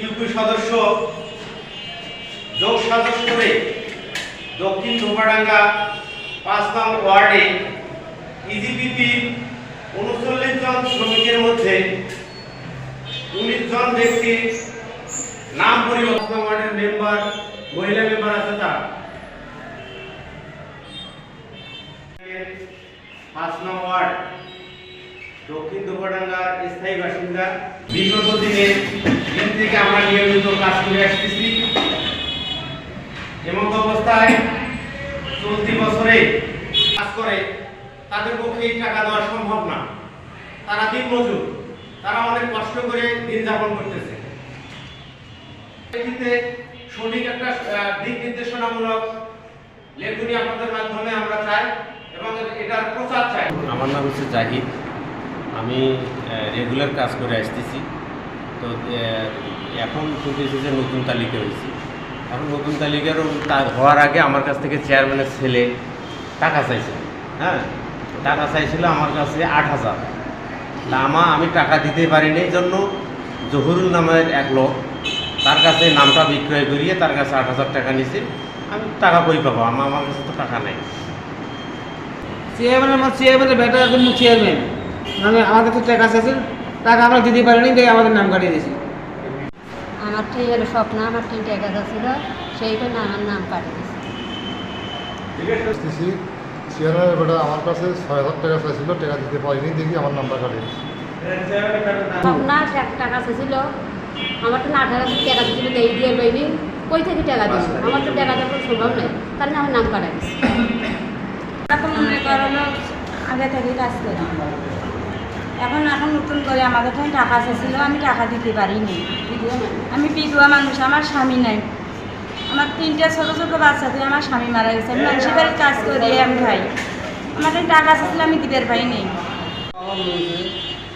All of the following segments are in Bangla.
ইউপি সদস্য, যোগ সদস্য করে দক্ষিণ ধোপাডাঙ্গা পাঁচ নং ওয়ার্ডে ইজিপিপি উনচল্লিশ জন শ্রমিকের মধ্যে উনিশ জন ব্যক্তি নাম পরিবর্তন ওয়ার্ডের মেম্বার, মহিলা মেম্বার আছে তার। পাঁচ নং ওয়ার্ড দক্ষিণ ধোপাডাঙ্গার স্থায়ী বাসিন্দা, বিগত দিনে দিন থেকে আমরা নিয়মিত কাজ করে আসতেছি। এমন অবস্থায় চলতি বছরে কাজ করে, তাদের পক্ষে টাকা দেওয়া সম্ভব না। তারা দিন মজুর, তারা অনেক কষ্ট করে দিন যাপন করতেছে। সঠিক একটা দিক নির্দেশনামূলক লেখনী আপনাদের মাধ্যমে আমরা চাই এবং এটার প্রচার চাই। আমার নাম হচ্ছে জাহিদ। আমি রেগুলার কাজ করে আসতেছি। তো এখন শুনতেছি যে নতুন তালিকা হয়েছে। এখন নতুন তালিকার তার হওয়ার আগে আমার কাছ থেকে চেয়ারম্যানের ছেলে টাকা চাইছিল হ্যাঁ? টাকা চাইছিল আমার কাছে আট হাজার। তা আমা টাকা দিতে পারিনি এই জন্য জহুরুল নামের এক লোক তার কাছে নামটা বিক্রয় করিয়ে তার কাছে আট হাজার টাকা নিছে। আমি টাকা কই পাবো? আমার আমার কাছে তো টাকা নাই। চেয়ারম্যান আমার চেয়ারম্যানের বেটা এখন চেয়ারম্যান মানে আমাদের তো টাকা আছে টাকা আমরা দিতে পারিনি তাই আমাদের নাম কাটিয়ে দিয়েছি। আমার ঠিক হলো স্বপ্ন আমার ঠিক টাকা ছিল সেই জন্য আমার নাম পাঠিয়েছে আসতেছি চেয়ারম্যানের বেটা আমার কাছে ছয় হাজার টাকা চাইছিল টাকা দিতে পারিনি দেখি আমার নাম্বার কাটিয়ে স্বপ্ন এক টাকা ছিল আমার তো আঠারো হাজার টাকা দিয়েছিল এই দিয়ে পাইনি কই থেকে টাকা দিল আমার তো টাকা দেওয়ার সম্ভব নেই তার আমার নাম কাটা দিচ্ছে এখন মনে করো আগে থেকে কাজ করি। এখন এখন নতুন করে আমাদের এখানে টাকা চেয়েছিল আমি টাকা দিতে পারিনি। আমি বিধবা মানুষ আমার স্বামী নাই। আমার তিনটে ছোটো ছোটো বাচ্চা দিয়ে আমার স্বামী মারা গেছে। আমি মানুষের বাড়ির কাজ করি আমি ভাই আমার এখানে টাকা চেয়েছিল আমি দিতে পারিনি।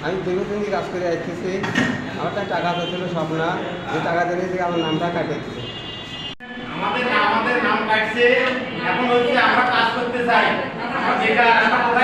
আমি দীর্ঘদিন কাজ করে আসতেছি। আমার একটা টাকা পেয়েছিল স্বপ্না। যে টাকা দিয়ে থেকে আমার নামটা কাটিয়েছে। আমাদের আমাদের নাম কাটছে। এখন হচ্ছে আমরা কাজ করতে চাই। আমরা